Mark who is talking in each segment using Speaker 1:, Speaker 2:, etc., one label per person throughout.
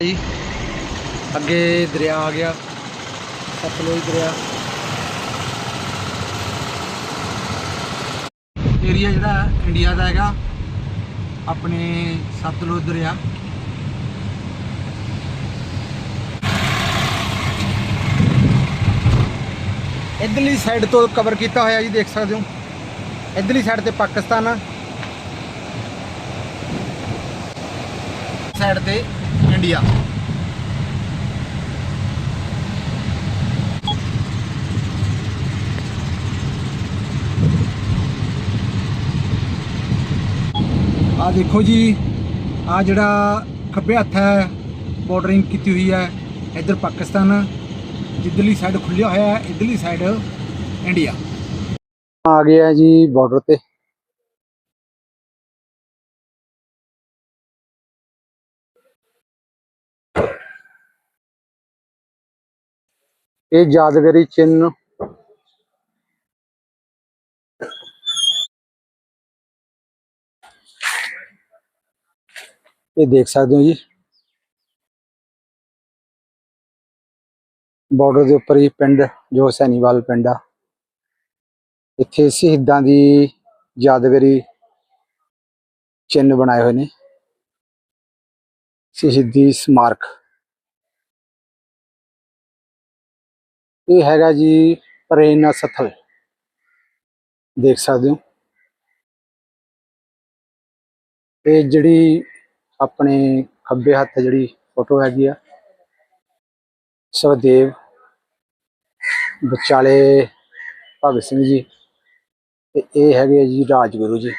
Speaker 1: ਜੀ। ਅੱਗੇ ਦਰਿਆ ਆ ਗਿਆ। ਸਤਲੁਜ ਦਰਿਆ। ਏਰੀਆ ਜਿਹੜਾ ਇੰਡੀਆ ਦਾ ਹੈਗਾ। ਆਪਣੇ ਸਤਲੁਜ ਦਰਿਆ। ਇਧਰਲੀ ਸਾਈਡ ਤੋਂ ਕਵਰ ਕੀਤਾ ਹੋਇਆ ਜੀ, ਦੇਖ ਸਕਦੇ ਹੋ। ਇਧਰਲੀ ਸਾਈਡ ਤੇ ਪਾਕਿਸਤਾਨ ਆ। ਸਾਈਡ ਤੇ ਇੰਡੀਆ। ਆ ਦੇਖੋ ਜੀ ਆ ਜਿਹੜਾ ਖੱਬੇ ਹੱਥ ਹੈ ਬਾਰਡਰਿੰਗ ਕੀਤੀ ਹੋਈ ਹੈ ਇੱਧਰ ਪਾਕਿਸਤਾਨ ਜਿੱਧਰਲੀ ਸਾਈਡ ਖੁੱਲਿਆ ਹੋਇਆ ਹੈ ਇੱਧਰਲੀ ਸਾਈਡ ਇੰਡੀਆ। ਆ ਗਿਆ ਜੀ ਬਾਰਡਰ ਤੇ। ਇਹ ਯਾਦਗਾਰੀ ਚਿੰਨ੍ਹ। ਇਹ ਦੇਖ ਸਕਦੇ ਹੋ ਜੀ। ਬਾਰਡਰ ਦੇ ਉੱਪਰ ਹੀ ਪਿੰਡ, ਜੋ ਸੈਨੀਵਾਲ ਪਿੰਡ ਆ। ਇੱਥੇ ਸ਼ਹੀਦਾਂ ਦੀ ਯਾਦਗਾਰੀ ਚਿੰਨ੍ਹ ਬਣਾਏ ਹੋਏ ਨੇ। ਸ਼ਹੀਦੀ ਸਮਾਰਕ। ਇਹ ਹੈਗਾ ਜੀ ਪ੍ਰੇਰਨਾ ਸਥਲ। ਦੇਖ ਸਕਦੇ ਹੋ। ਇਹ ਜਿਹੜੀ ਆਪਣੇ ਖੱਬੇ ਹੱਥ ਜਿਹੜੀ ਫੋਟੋ ਹੈਗੀ ਆ ਸੁਖਦੇਵ ਵਿਚਾਲੇ ਭਗਤ ਸਿੰਘ ਜੀ ਤੇ ਇਹ ਹੈਗੇ ਜੀ ਰਾਜਗੁਰੂ ਜੀ।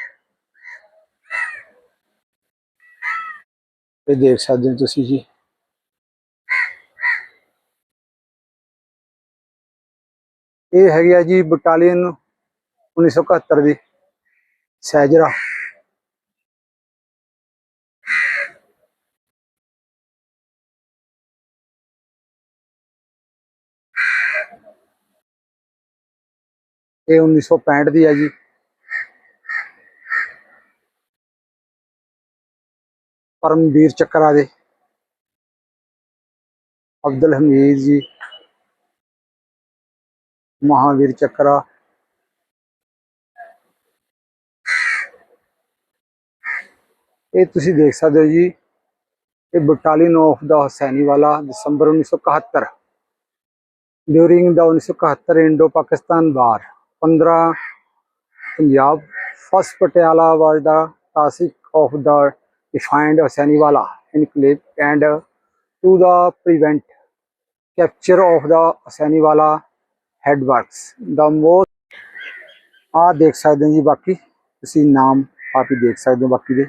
Speaker 1: ਇਹ ਦੇਖ ਸਕਦੇ ਹੋ ਤੁਸੀਂ ਜੀ। ਇਹ ਹੈਗੀ ਆ ਜੀ ਬਟਾਲੀਅਨ 1971 ਦੀ ਸੈਜਰਾ। ਇਹ 1965 ਦੀ ਹੈ ਜੀ। ਪਰਮਵੀਰ ਚੱਕਰਾ ਦੇ। ਅਬਦੁਲ ਹਮੀਦ ਜੀ। ਮਹਾਵੀਰ ਚੱਕਰਾ ਇਹ ਤੁਸੀਂ ਦੇਖ ਸਕਦੇ ਹੋ ਜੀ ਇਹ battalion of the Hussainiwala December 1971 during the 1971 Indo Pakistan war 15 Punjab first Patiala was the task of the defined Hussainiwala enclave and to the prevent capture of the Asaniwala Hosaniwala headworks. The most ਆ ਦੇਖ ਸਕਦੇ ਹੋ ਜੀ ਬਾਕੀ। ਤੁਸੀਂ ਨਾਮ ਆਪ ਹੀ ਦੇਖ ਸਕਦੇ ਹੋ ਬਾਕੀ ਦੇ।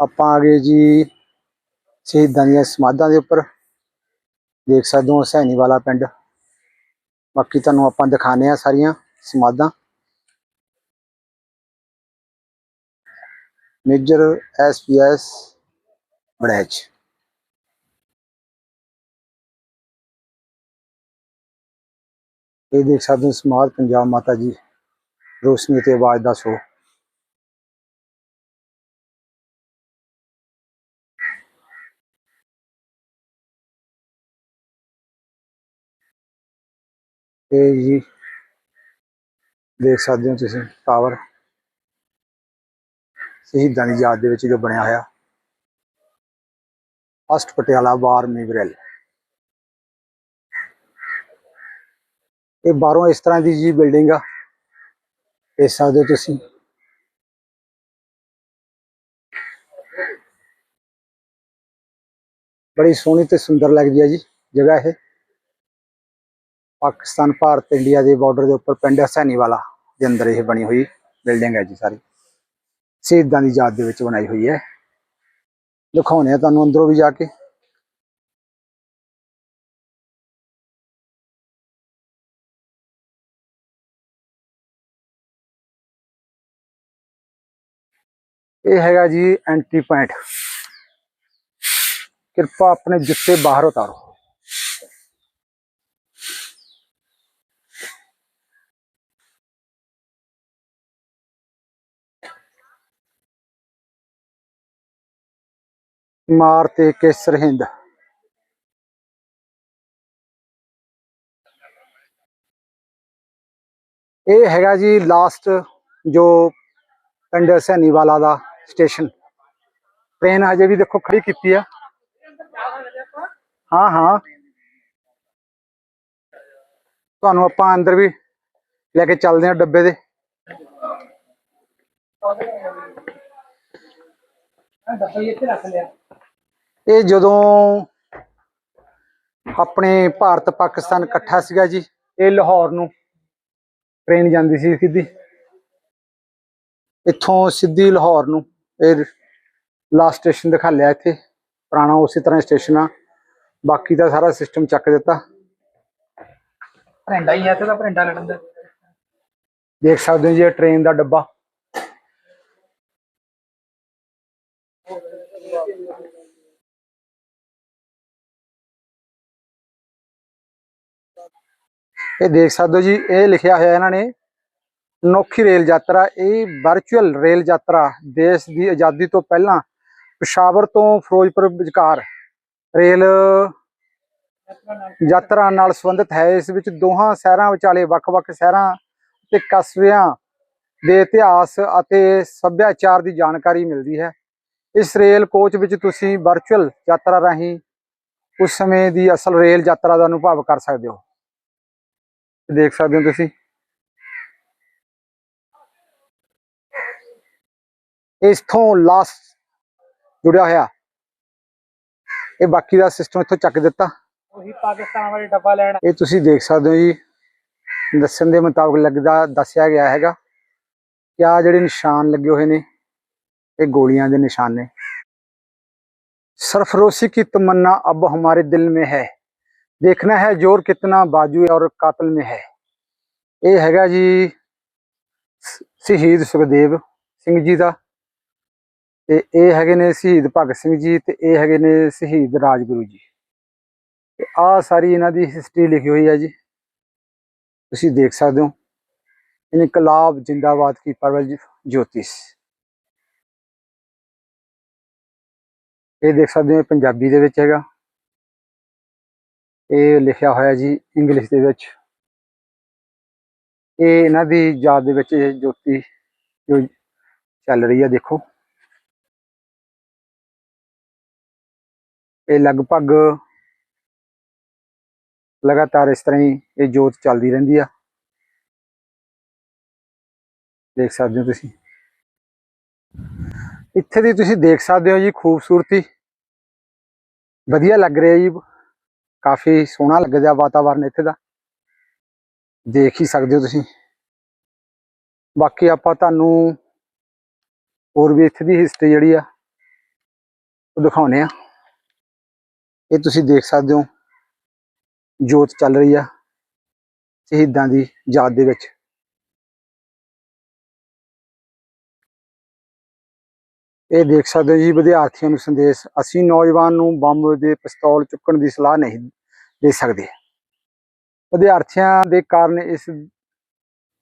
Speaker 1: ਆਪਾਂ ਆ ਗਏ ਜੀ ਸ਼ਹੀਦਾਂ ਦੀਆਂ ਸਮਾਧਾਂ ਦੇ ਉੱਪਰ। ਦੇਖ ਸਕਦੇ ਹੋ ਹਸੈਨੀ ਵਾਲਾ ਪਿੰਡ। ਬਾਕੀ ਤੁਹਾਨੂੰ ਆਪਾਂ ਦਿਖਾਣੇ ਆ ਸਾਰੀਆਂ ਸਮਾਧਾਂ। ਮੇਜਰ ਐਸਪੀਐਸ ਬੜੈਚ ਇਹ ਦੇਖ ਸਕਦੇ ਹੋ ਸਮਾਧ ਪੰਜਾਬ ਮਾਤਾ ਜੀ, ਰੋਸ਼ਨੀ ਤੇ ਆਵਾਜ਼ ਦਾ ਸ਼ੋਅ। ਇਹ ਜੀ ਦੇਖ ਸਕਦੇ ਹੋ ਤੁਸੀਂ ਟਾਵਰ, ਸ਼ਹੀਦਾਂ ਦੀ ਯਾਦ ਦੇ ਵਿੱਚ ਜੋ ਬਣਿਆ ਹੋਇਆ। ਅਸਟ ਪਟਿਆਲਾ ਵਾਰ ਮੈਮੋਰੀਅਲ। ਇਹ ਬਾਹਰੋਂ ਇਸ ਤਰ੍ਹਾਂ ਦੀ ਜੀ ਬਿਲਡਿੰਗ ਆ। ਦੇਖ ਸਕਦੇ ਹੋ ਤੁਸੀਂ। ਬੜੀ ਸੋਹਣੀ ਤੇ ਸੁੰਦਰ ਲੱਗਦੀ ਹੈ ਜੀ ਜਗ੍ਹਾ ਇਹ। ਪਾਕਿਸਤਾਨ, ਭਾਰਤ, ਇੰਡੀਆ ਦੇ ਬਾਰਡਰ ਦੇ ਉੱਪਰ ਪਿੰਡ ਹਸੈਨੀ ਵਾਲਾ ਦੇ ਅੰਦਰ ਇਹ ਬਣੀ ਹੋਈ ਬਿਲਡਿੰਗ ਹੈ ਜੀ ਸਾਰੀ। ਸ਼ਹੀਦਾਂ ਦੀ ਯਾਦ ਦੇ ਵਿੱਚ ਬਣਾਈ ਹੋਈ ਹੈ। ਦਿਖਾਉਣੇ ਆ ਤੁਹਾਨੂੰ ਅੰਦਰੋਂ ਵੀ ਜਾ ਕੇ। ਇਹ ਹੈਗਾ ਜੀ ਐਂਟਰੀ ਪੁਆਇੰਟ। ਕਿਰਪਾ ਆਪਣੇ ਜੁੱਤੇ ਬਾਹਰ ਉਤਾਰੋ। ਮਾਰ ਤੇ ਕੇਸਰ ਹਿੰਦ। ਇਹ ਹੈਗਾ ਜੀ ਲਾਸਟ ਜੋ ਪਿੰਡ ਸੈਨੀਵਾਲਾ ਦਾ। ਸਟੇਸ਼ਨ। ਟ੍ਰੇਨ ਹਜੇ ਵੀ ਦੇਖੋ ਖੜੀ ਕੀਤੀ ਆ। ਹਾਂ ਹਾਂ। ਤੁਹਾਨੂੰ ਆਪਾਂ ਅੰਦਰ ਵੀ ਲੈ ਕੇ ਚੱਲਦੇ ਹਾਂ ਡੱਬੇ ਦੇ। ਇਹ ਜਦੋਂ ਆਪਣੇ ਭਾਰਤ ਪਾਕਿਸਤਾਨ ਇਕੱਠਾ ਸੀਗਾ ਜੀ ਇਹ ਲਾਹੌਰ ਨੂੰ ਟ੍ਰੇਨ ਜਾਂਦੀ ਸੀ ਸਿੱਧੀ। ਇੱਥੋਂ ਸਿੱਧੀ ਲਾਹੌਰ ਨੂੰ। ਇਹ ਲਾਸਟ ਸਟੇਸ਼ਨ ਦਿਖਾ ਲਿਆ ਇੱਥੇ। ਪੁਰਾਣਾ ਉਸੇ ਤਰ੍ਹਾਂ ਸਟੇਸ਼ਨ ਆ। ਬਾਕੀ ਦਾ ਸਾਰਾ ਸਿਸਟਮ ਚੱਕ ਦਿੱਤਾ।
Speaker 2: ਭਰਿੰਡਾ ਹੀ ਹੈ ਤੇ ਦਾ ਭਰਿੰਡਾ ਲੜਨ ਦਾ
Speaker 1: ਦੇਖ ਸਕਦੇ ਹੋ ਜੀ ਇਹ ਟ੍ਰੇਨ ਦਾ ਡੱਬਾ। ਇਹ ਦੇਖ ਸਕਦੇ ਹੋ ਜੀ ਇਹ ਲਿਖਿਆ ਹੋਇਆ ਇਹਨਾਂ ਨੇ ਅਨੋਖੀ ਰੇਲ ਯਾਤਰਾ, ਇਹ ਵਰਚੁਅਲ ਰੇਲ ਯਾਤਰਾ ਦੇਸ਼ ਦੀ ਆਜ਼ਾਦੀ ਤੋਂ ਪਹਿਲਾਂ ਪਸ਼ਾਵਰ ਤੋਂ ਫਿਰੋਜ਼ਪੁਰ ਵਿਚਕਾਰ ਰੇਲ ਯਾਤਰਾ ਨਾਲ ਸੰਬੰਧਿਤ ਹੈ। ਇਸ ਵਿੱਚ ਦੋਹਾਂ ਸ਼ਹਿਰਾਂ ਵਿਚਾਲੇ ਵੱਖ-ਵੱਖ ਸ਼ਹਿਰਾਂ ਤੇ ਕਸਬਿਆਂ ਦੇ ਇਤਿਹਾਸ ਅਤੇ ਸੱਭਿਆਚਾਰ ਦੀ ਜਾਣਕਾਰੀ ਮਿਲਦੀ ਹੈ। ਇਸ ਰੇਲ ਕੋਚ ਵਿੱਚ ਤੁਸੀਂ ਵਰਚੁਅਲ ਯਾਤਰਾ ਰਾਹੀਂ ਉਸ ਸਮੇਂ ਦੀ ਅਸਲ ਰੇਲ ਯਾਤਰਾ ਦਾ ਅਨੁਭਵ ਕਰ ਸਕਦੇ ਹੋ। ਦੇਖ ਸਕਦੇ ਹੋ ਤੁਸੀਂ। ਇਸ ਤੋਂ ਲਾਸਟ ਜੁੜਿਆ ਹੋਇਆ ਇਹ ਬਾਕੀ ਦਾ ਸਿਸਟਮ ਇੱਥੋਂ ਚੱਕ ਦਿੱਤਾ
Speaker 2: ਉਹੀ ਪਾਕਿਸਤਾਨ ਵਾਲੇ ਡੱਬਾ ਲੈਣ
Speaker 1: ਇਹ ਤੁਸੀਂ ਦੇਖ ਸਕਦੇ ਹੋ ਜੀ ਦੱਸਣ ਦੇ ਮੁਤਾਬਕ ਲੱਗਦਾ ਦੱਸਿਆ ਗਿਆ ਹੈਗਾ ਕਿ ਆ ਜਿਹੜੇ ਨਿਸ਼ਾਨ ਲੱਗੇ ਹੋਏ ਨੇ ਇਹ ਗੋਲੀਆਂ ਦੇ ਨਿਸ਼ਾਨ ਨੇ सरफरोशी की तमन्ना अब हमारे दिल में है देखना है जोर कितना बाजू और कातिल में है ਇਹ ਹੈਗਾ ਜੀ ਸ- ਸ਼ਹੀਦ ਸੁਖਦੇਵ ਸਿੰਘ ਜੀ ਦਾ ਤੇ ਇਹ ਹੈਗੇ ਨੇ ਸ਼ਹੀਦ ਭਗਤ ਸਿੰਘ ਜੀ ਤੇ ਇਹ ਹੈਗੇ ਨੇ ਸ਼ਹੀਦ ਰਾਜਗੁਰੂ ਜੀ। ਤੇ ਆ ਸਾਰੀ ਇਹਨਾਂ ਦੀ ਹਿਸਟਰੀ ਲਿਖੀ ਹੋਈ ਹੈ ਜੀ। ਤੁਸੀਂ ਦੇਖ ਸਕਦੇ ਹੋ। ਇਨਕਲਾਬ ਜਿੰਦਾਬਾਦ ਕੀ ਪਰਵਲ ਜੋਤਿਸ਼। ਇਹ ਦੇਖ ਸਕਦੇ ਹੋ ਇਹ ਪੰਜਾਬੀ ਦੇ ਵਿੱਚ ਹੈਗਾ। ਇਹ ਲਿਖਿਆ ਹੋਇਆ ਜੀ ਇੰਗਲਿਸ਼ ਦੇ ਵਿੱਚ। ਇਹ ਇਹਨਾਂ ਦੀ ਯਾਦ ਦੇ ਵਿੱਚ ਜੋਤੀ ਜੋ ਚੱਲ ਰਹੀ ਹੈ ਦੇਖੋ। ਇਹ ਲਗਭਗ ਲਗਾਤਾਰ ਇਸ ਤਰ੍ਹਾਂ ਹੀ ਇਹ ਜੋਤ ਚੱਲਦੀ ਰਹਿੰਦੀ ਆ। ਦੇਖ ਸਕਦੇ ਹੋ ਤੁਸੀਂ। ਇੱਥੇ ਦੀ ਤੁਸੀਂ ਦੇਖ ਸਕਦੇ ਹੋ ਜੀ ਖੂਬਸੂਰਤੀ। ਵਧੀਆ ਲੱਗ ਰਿਹਾ ਜੀ। ਕਾਫੀ ਸੋਹਣਾ ਲੱਗਦਾ ਵਾਤਾਵਰਨ ਇੱਥੇ ਦਾ। ਦੇਖ ਹੀ ਸਕਦੇ ਹੋ ਤੁਸੀਂ। ਬਾਕੀ ਆਪਾਂ ਤੁਹਾਨੂੰ ਹੋਰ ਵੀ ਇੱਥੇ ਦੀ ਹਿਸਟਰੀ ਜਿਹੜੀ ਆ, ਉਹ ਦਿਖਾਉਨੇ ਆ ਇਹ ਤੁਸੀਂ ਦੇਖ ਸਕਦੇ ਹੋ ਜੋਤ ਚੱਲ ਰਹੀ ਆ ਸ਼ਹੀਦਾਂ ਦੀ ਯਾਦ ਦੇ ਵਿੱਚ। ਇਹ ਦੇਖ ਸਕਦੇ ਹੋ ਜੀ, ਵਿਦਿਆਰਥੀਆਂ ਨੂੰ ਸੰਦੇਸ਼, ਅਸੀਂ ਨੌਜਵਾਨ ਨੂੰ ਬੰਬ ਦੇ ਪਿਸਤੌਲ ਚੁੱਕਣ ਦੀ ਸਲਾਹ ਨਹੀਂ ਦੇ ਸਕਦੇ। ਵਿਦਿਆਰਥੀਆਂ ਦੇ ਕਾਰਨ ਇਸ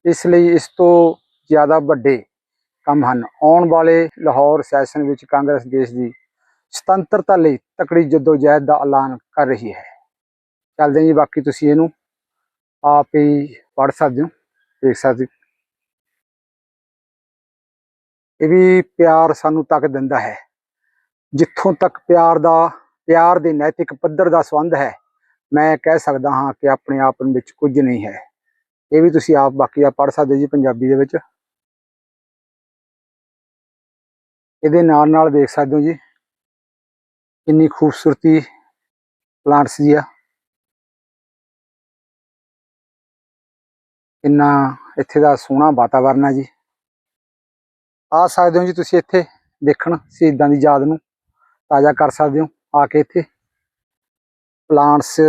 Speaker 1: ਇਸ ਲਈ ਇਸ ਤੋਂ ਜ਼ਿਆਦਾ ਵੱਡੇ ਕੰਮ ਹਨ। ਆਉਣ ਵਾਲੇ ਲਾਹੌਰ ਸੈਸ਼ਨ ਵਿੱਚ ਕਾਂਗਰਸ ਦੇਸ਼ ਦੀ ਸੁਤੰਤਰਤਾ ਲਈ ਤਕੜੀ ਜਦੋਜਹਿਦ ਦਾ ਐਲਾਨ ਕਰ ਰਹੀ ਹੈ। ਚੱਲਦੇ ਜੀ, ਬਾਕੀ ਤੁਸੀਂ ਇਹਨੂੰ ਆਪ ਹੀ ਪੜ੍ਹ ਸਕਦੇ ਹੋ, ਦੇਖ ਸਕਦੇ ਇਹ ਵੀ ਪਿਆਰ ਸਾਨੂੰ ਤੱਕ ਦਿੰਦਾ ਹੈ। ਜਿੱਥੋਂ ਤੱਕ ਪਿਆਰ ਦਾ, ਪਿਆਰ ਦੇ ਨੈਤਿਕ ਪੱਧਰ ਦਾ ਸੰਬੰਧ ਹੈ, ਮੈਂ ਕਹਿ ਸਕਦਾ ਹਾਂ ਕਿ ਆਪਣੇ ਆਪ ਵਿੱਚ ਕੁਝ ਨਹੀਂ ਹੈ। ਇਹ ਵੀ ਤੁਸੀਂ ਆਪ ਬਾਕੀ ਆ ਪੜ੍ਹ ਸਕਦੇ ਹੋ ਜੀ, ਪੰਜਾਬੀ ਦੇ ਵਿੱਚ। ਇਹਦੇ ਨਾਲ ਨਾਲ ਦੇਖ ਸਕਦੇ ਹੋ ਜੀ। ਕਿੰਨੀ ਖੂਬਸੂਰਤੀ ਪਲਾਂਟਸ ਦੀ ਆ। ਇੰਨਾ ਇੱਥੇ ਦਾ ਸੋਹਣਾ ਵਾਤਾਵਰਨ ਆ ਜੀ। ਆ ਸਕਦੇ ਹੋ ਜੀ ਤੁਸੀਂ ਇੱਥੇ ਦੇਖਣ, ਸ਼ਹੀਦਾਂ ਦੀ ਯਾਦ ਨੂੰ ਤਾਜ਼ਾ ਕਰ ਸਕਦੇ ਹੋ। ਆ ਕੇ ਇੱਥੇ ਪਲਾਂਟਸ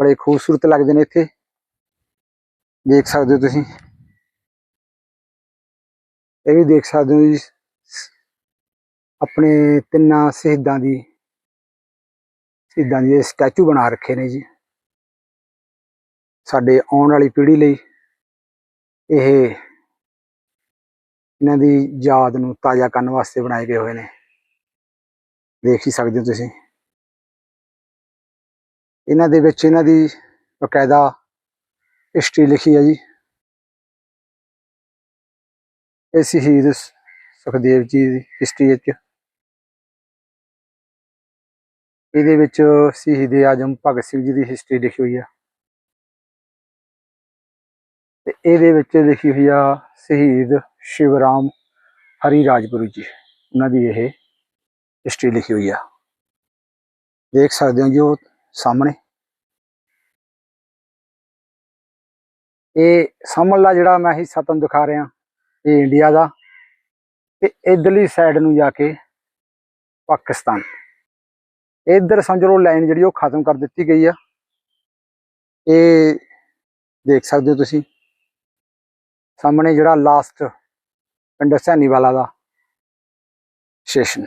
Speaker 1: ਬੜੇ ਖੂਬਸੂਰਤ ਲੱਗਦੇ ਨੇ ਇੱਥੇ। ਦੇਖ ਸਕਦੇ ਹੋ ਤੁਸੀਂ। ਇਹ ਵੀ ਦੇਖ ਸਕਦੇ ਹੋ ਜੀ। ਆਪਣੇ ਤਿੰਨਾਂ ਸ਼ਹੀਦਾਂ ਦੀ ਸ਼ਹੀਦਾਂ ਦੀ ਸਟੈਚੂ ਬਣਾ ਰੱਖੇ ਨੇ ਜੀ। ਸਾਡੇ ਆਉਣ ਵਾਲੀ ਪੀੜ੍ਹੀ ਲਈ ਇਹ ਇਹਨਾਂ ਦੀ ਯਾਦ ਨੂੰ ਤਾਜ਼ਾ ਕਰਨ ਵਾਸਤੇ ਬਣਾਏ ਗਏ ਹੋਏ ਨੇ। ਦੇਖ ਹੀ ਸਕਦੇ ਹੋ ਤੁਸੀਂ। ਇਹਨਾਂ ਦੇ ਵਿੱਚ ਇਹਨਾਂ ਦੀ ਬਕਾਇਦਾ ਹਿਸਟਰੀ ਲਿਖੀ ਹੈ ਜੀ। ਇਹ ਸ਼ਹੀਦ ਸੁਖਦੇਵ ਜੀ ਦੀ ਹਿਸਟਰੀ ਵਿੱਚ ਇਹਦੇ ਵਿੱਚ ਸ਼ਹੀਦ ਆਜਮ ਭਗਤ ਸਿੰਘ ਜੀ ਦੀ ਹਿਸਟਰੀ ਲਿਖੀ ਹੋਈ ਆ। ਤੇ ਇਹਦੇ ਵਿੱਚ ਲਿਖੀ ਹੋਈ ਆ ਸ਼ਹੀਦ ਸ਼ਿਵਰਾਮ ਹਰੀ ਰਾਜਗੁਰੂ ਜੀ। ਉਹਨਾਂ ਦੀ ਇਹ ਹਿਸਟਰੀ ਲਿਖੀ ਹੋਈ ਆ। ਦੇਖ ਸਕਦੇ ਹੋ ਜੀ ਉਹ ਸਾਹਮਣੇ। ਇਹ ਸਾਹਮਣਲਾ ਜਿਹੜਾ ਮੈਂ ਹਿੱਸਾ ਤੁਹਾਨੂੰ ਦਿਖਾ ਰਿਹਾ, ਇਹ ਇੰਡੀਆ ਦਾ ਤੇ ਇਧਰਲੀ ਸਾਈਡ ਨੂੰ ਜਾ ਕੇ ਪਾਕਿਸਤਾਨ। ਇੱਧਰ ਸਮਝ ਲਓ ਲਾਈਨ ਜਿਹੜੀ ਉਹ ਖਤਮ ਕਰ ਦਿੱਤੀ ਗਈ ਆ। ਇਹ ਦੇਖ ਸਕਦੇ ਹੋ ਤੁਸੀਂ। ਸਾਹਮਣੇ ਜਿਹੜਾ ਲਾਸਟ ਪਿੰਡ ਸੈਣੀ ਵਾਲਾ ਦਾ ਸਟੇਸ਼ਨ